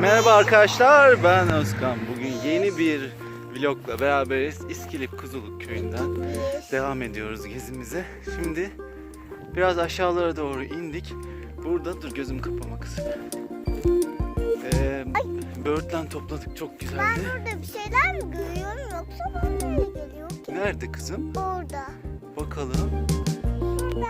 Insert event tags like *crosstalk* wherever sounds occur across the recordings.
Merhaba arkadaşlar ben Özkan. Bugün yeni bir vlogla beraberiz. İskilip Kuzuluk köyünden devam ediyoruz gezimize. Şimdi biraz aşağılara doğru indik. Burada dur gözüm kapama kızım. Ee, böğürtlen topladık çok Ben güzeldi. burada bir şeyler mi görüyorum yoksa bana mı geliyor ki? Nerede kızım? Orada. Bakalım. Burada.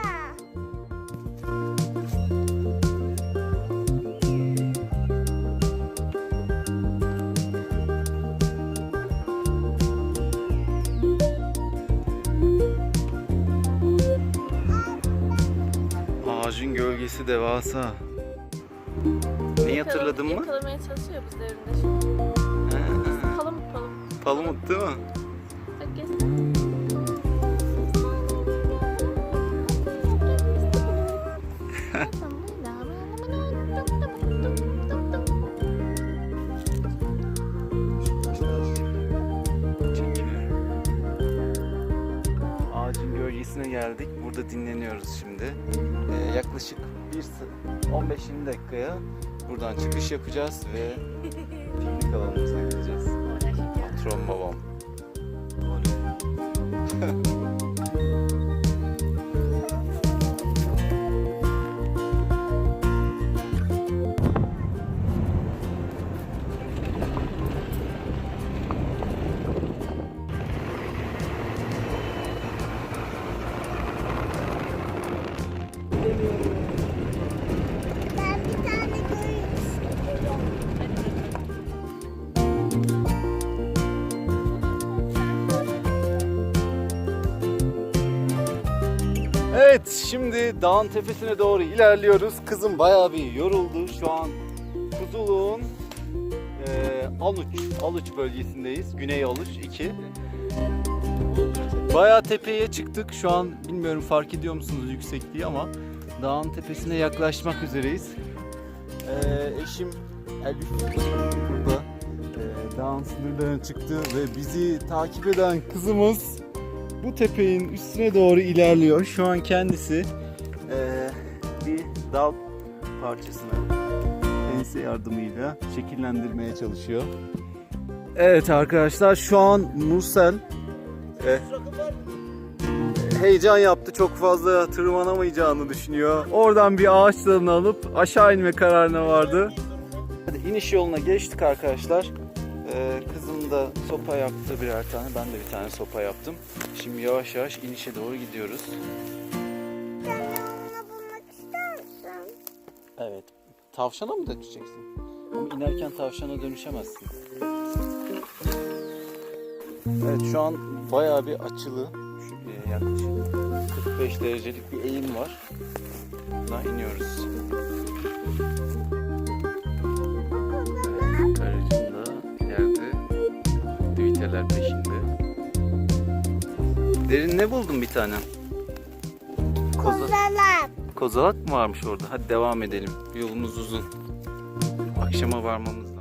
Ağacın gölgesi devasa. Neyi hatırladın mı? Yakalamaya çalışıyor biz de önünde şimdi. Ha, Palamut palamut. Palamut değil mi? Bak gezin. Gölgesine geldik. Burada dinleniyoruz şimdi. Ee, yaklaşık 15-20 dakikaya buradan çıkış yapacağız ve piknik alanımıza gideceğiz. Patron babam. *laughs* Evet şimdi dağın tepesine doğru ilerliyoruz. Kızım bayağı bir yoruldu. Şu an Kuzuluğun e, Aluç, Aluç bölgesindeyiz. Güney Aluç 2. Bayağı tepeye çıktık. Şu an bilmiyorum fark ediyor musunuz yüksekliği ama dağın tepesine yaklaşmak üzereyiz. E, eşim Elif burada e, dağın sınırlarına çıktı ve bizi takip eden kızımız bu tepenin üstüne doğru ilerliyor. Şu an kendisi eee, bir dal parçasını pense yardımıyla şekillendirmeye çalışıyor. Evet arkadaşlar şu an Nursel e, heyecan yaptı. Çok fazla tırmanamayacağını düşünüyor. Oradan bir ağaç dalını alıp aşağı inme kararına vardı. Hadi iniş yoluna geçtik arkadaşlar. Ee, kızım da sopa yaptı birer tane. Ben de bir tane sopa yaptım. Şimdi yavaş yavaş inişe doğru gidiyoruz. Sen de bulmak ister misin? Evet. Tavşana mı dönüşeceksin? Ama inerken tavşana dönüşemezsin. Evet şu an bayağı bir açılı. Şu, e, yaklaşık 45 derecelik bir eğim var. Buradan iniyoruz. Derin ne buldun bir tane? Kozalak. Kozalak mı varmış orada? Hadi devam edelim. Yolumuz uzun. Akşama varmamız lazım.